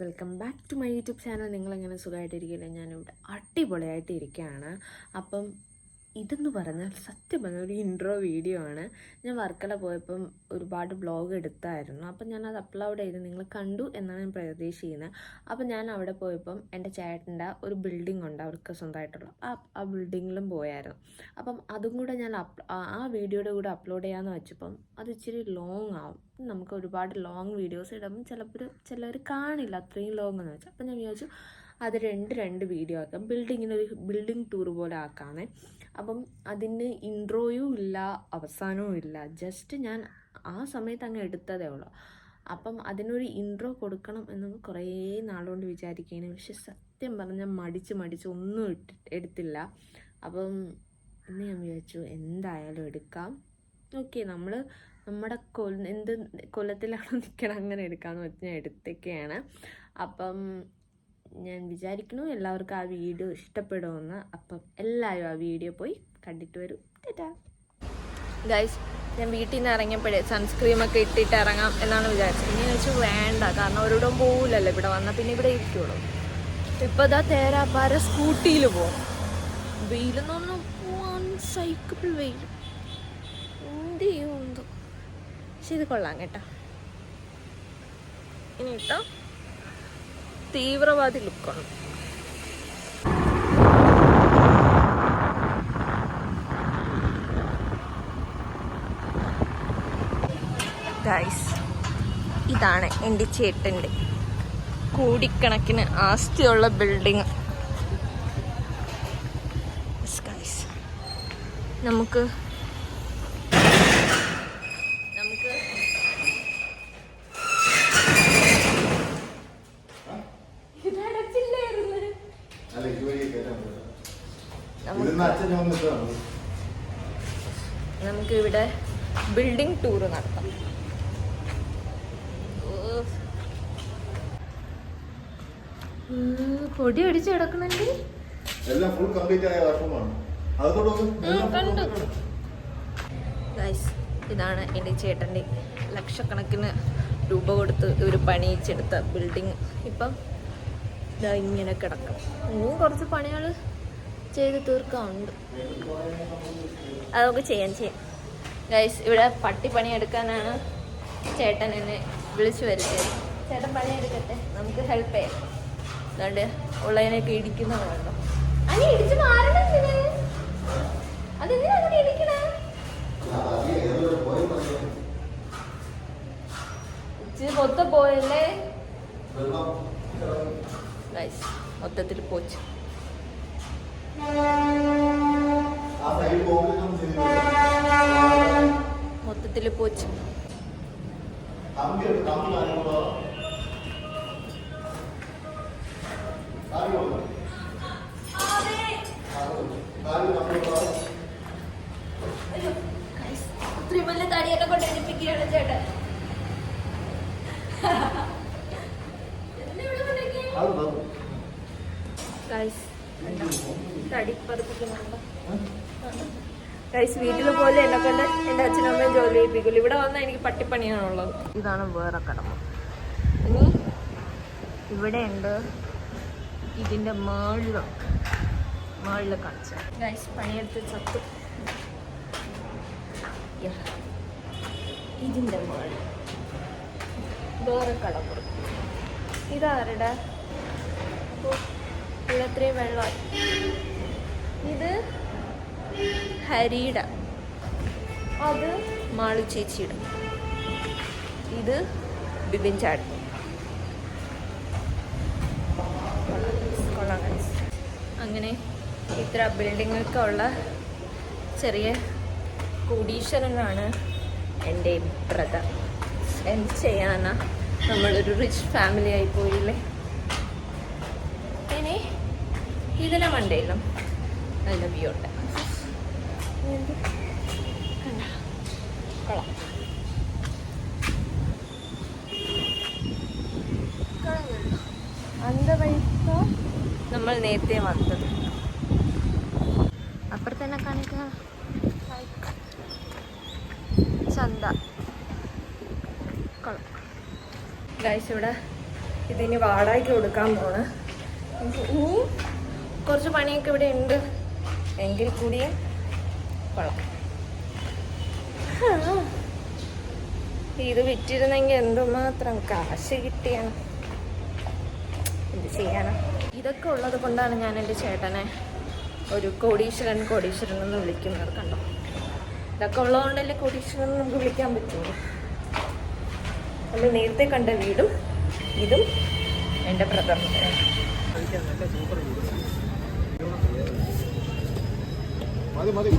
Welcome back to my YouTube channel. നിങ്ങളെങ്ങനെ സുഖമായിട്ടിരിക്കില്ല ഞാനിവിടെ അടിപൊളിയായിട്ട് ഇരിക്കുകയാണ് അപ്പം ഇതെന്ന് പറഞ്ഞാൽ സത്യം പറഞ്ഞ ഒരു ഇൻട്രോ വീഡിയോ ആണ്. ഞാൻ വർക്കല പോയപ്പം ഒരുപാട് ബ്ലോഗ് എടുത്തായിരുന്നു. അപ്പം ഞാൻ അത് അപ്ലോഡ് ചെയ്ത് നിങ്ങൾ കണ്ടു എന്നാണ് ഞാൻ പ്രതീക്ഷിക്കുന്നത് അപ്പം ഞാൻ അവിടെ പോയപ്പം എന്റെ ചേട്ടന്റെ ഒരു ബിൽഡിംഗ് ഉണ്ട് അവർക്ക് സ്വന്തമായിട്ടുള്ള. ആ ആ ബിൽഡിങ്ങിലും പോയായിരുന്നു. അപ്പം അതും കൂടെ ഞാൻ ആ വീഡിയോയുടെ കൂടെ അപ്ലോഡ് ചെയ്യാമെന്ന് വെച്ചപ്പം അത് ഇച്ചിരി ലോങ് ആവും. നമുക്ക് ഒരുപാട് ലോങ് വീഡിയോസ് ഇടുമ്പം ചിലപ്പോൾ ചിലർ കാണില്ല അത്രയും ലോങ് എന്ന് വെച്ചാൽ അപ്പം ഞാൻ വിചാരിച്ചു അത് രണ്ട് രണ്ട് വീഡിയോ ആക്കാം. ബിൽഡിങ്ങിന് ഒരു ബിൽഡിംഗ് ടൂർ പോലെ ആക്കാമേ. അപ്പം അതിന് ഇൻട്രോയും ഇല്ല അവസാനവും ഇല്ല. ജസ്റ്റ് ഞാൻ ആ സമയത്ത് അങ്ങ് എടുത്തതേ ഉള്ളൂ. അപ്പം അതിനൊരു ഇൻട്രോ കൊടുക്കണം എന്ന് കുറേ നാളുകൊണ്ട് വിചാരിക്കുകയാണ് പക്ഷെ സത്യം പറഞ്ഞാൽ മടിച്ച് മടിച്ച് ഒന്നും ഇട്ട് എടുത്തില്ല. അപ്പം ഇന്ന് ഞാൻ വിചാരിച്ചു എന്തായാലും എടുക്കാം. ഓക്കെ നമ്മൾ നമ്മുടെ കൊ എന്ത് കൊല്ലത്തിലാണോ നിൽക്കണം അങ്ങനെ എടുക്കാമെന്ന് വെച്ച് ഞാൻ എടുത്തൊക്കെയാണ് അപ്പം ഞാൻ വിചാരിക്കുന്നു എല്ലാവർക്കും ആ വീഡിയോ ഇഷ്ടപ്പെടുമെന്ന്. അപ്പം എല്ലാവരും ആ വീഡിയോ പോയി കണ്ടിട്ട് വരും. തെറ്റാ ഗൈസ് ഞാൻ വീട്ടിൽ നിന്ന് ഇറങ്ങിയപ്പോഴേ സൺസ്ക്രീം ഒക്കെ ഇട്ടിട്ട് ഇറങ്ങാം എന്നാണ് വിചാരിച്ചത്. ഇനി വെച്ചു വേണ്ട കാരണം ഒരിടം പോകില്ലല്ലോ ഇവിടെ വന്നാൽ പിന്നെ ഇവിടെ ഇരിക്കുള്ളൂ. ഇപ്പം ഇതാ തേരാപ്പാര സ്കൂട്ടിയിൽ പോകും വെയിലെന്ന് പോവാൻ സൈക്കിൾ വെയിൽ എന്ത് ചെയ്യും എന്തോ. പക്ഷെ ഇത് കൊള്ളാം കേട്ടോ. ഇനി കേട്ടോ തീവ്രവാദി ലുക്കാണ്. ഇതാണ് എന്റെ ചേട്ടന്റെ കോടിക്കണക്കിന് ആസ്തിയുള്ള ബിൽഡിങ് നമുക്ക് നമുക്ക് ഇതിന്ന് അച്ഛൻ ഞാൻ വന്നിട്ടാണ് നമുക്ക് ഇവിടെ ബിൽഡിംഗ് ടൂർ നടത്താം പൊടി അടിച്ച് കിടക്കണുണ്ട്. എല്ലാം ഫുൾ കംപ്ലീറ്റ് ആയ ഇതാണ് എന്റെ ചേട്ടന്റെ ലക്ഷക്കണക്കിന് രൂപ കൊടുത്ത് ഇവർ പണിയിച്ചെടുത്ത ബിൽഡിങ് ഇപ്പം ഇങ്ങനെ കിടക്കണം. ഇനിയും കുറച്ച് പണികൾ ചെയ്ത് തീർക്കാറുണ്ട്. അത് നമുക്ക് ചെയ്യാൻ ചെയ്യാം. ഗൈസ് ഇവിടെ പട്ടി പണിയെടുക്കാനാണ് ചേട്ടൻ എന്നെ വിളിച്ചു വരുത്തിയത് ചേട്ടൻ പണിയെടുക്കട്ടെ? നമുക്ക് ഹെൽപ്പ് ചെയ്യാം. അതുകൊണ്ട് ഉള്ളതിനൊക്കെ ഇടിക്കുന്നതാണല്ലോ പോയല്ലേ? മൊത്തത്തിൽ പോച്ചു. മൊത്തത്തിൽ പോച്ചു. വലിയ തടിയൊക്കെ കൊണ്ട് എടുപ്പിക്കുകയാണ് ചേട്ടൻ. ഗൈസ് തടി പറിപ്പിക്കുന്നുണ്ട് ഗൈസ് വീട്ടിൽ പോലെ എന്നെ കൊണ്ട് എന്റെ അച്ഛനും അമ്മയും ജോലി ചെയ്യിപ്പിക്കില്ല ഇവിടെ വന്നാൽ എനിക്ക് പട്ടിപ്പണിയാണുള്ളത്. ഇതാണ് വേറെ കടമ. ഇനി ഇവിടെ ഉണ്ട് ഇതിന്റെ മേളിലും. മേളിൽ കാണിച്ച. ഗൈസ് പണിയെടുത്ത് ചത്തു. ഇതിന്റെ മേളിൽ. വേറെ കടമുറി ഇതാരുടെ? ഇത്രയും ഇവിടെ അത്രയും വെള്ളമായി. ഇത് ഹരിയുടെ. അത് മാളു ചേച്ചിയുടെ. ഇത് ബിബിൻ ചാടി. കൊള്ളാം guys. അങ്ങനെ ഇത്ര ബിൽഡിങ്ങൊക്കെ ഉള്ള ചെറിയ കോടീശ്വരനാണ് എന്റെ ബ്രദർ. എന്ത് ചെയ്യാനാ? നമ്മളൊരു റിച്ച് ഫാമിലി ആയി പോയില്ലേ? ഇനി ഇതിനെ മണ്ടയിലും നല്ല വ്യൂ ഉണ്ട് നമ്മൾ നേരത്തെ വന്നത്. അപ്പുറത്തന്നെ കാണിക്കുക ചന്ത. ഗൈസ് ഇവിടെ ഇതിനി വാടകയ്ക്ക് കൊടുക്കാൻ പോണ്. കുറച്ച് പണിയൊക്കെ ഇവിടെ ഉണ്ട്. എങ്കിൽ കൂടിയും കൊള്ളാം. ഇത് വിറ്റിരുന്നെങ്കിൽ എന്തുമാത്രം കാശ് കിട്ടിയാണ്? എന്ത് ചെയ്യാനാ? ഇതൊക്കെ ഉള്ളത് കൊണ്ടാണ് ഞാൻ എന്റെ ചേട്ടനെ ഒരു കോടീശ്വരൻ കോടീശ്വരൻ എന്ന് വിളിക്കുന്നത് കണ്ടോ? ഇതൊക്കെ ഉള്ളതുകൊണ്ടല്ലേ കോടീശ്വരൻ നമുക്ക് വിളിക്കാൻ പറ്റുള്ളൂ. നമ്മൾ നേരത്തെ കണ്ട വീടും ഇതും എന്റെ ബ്രദറിന്റെ పది మంది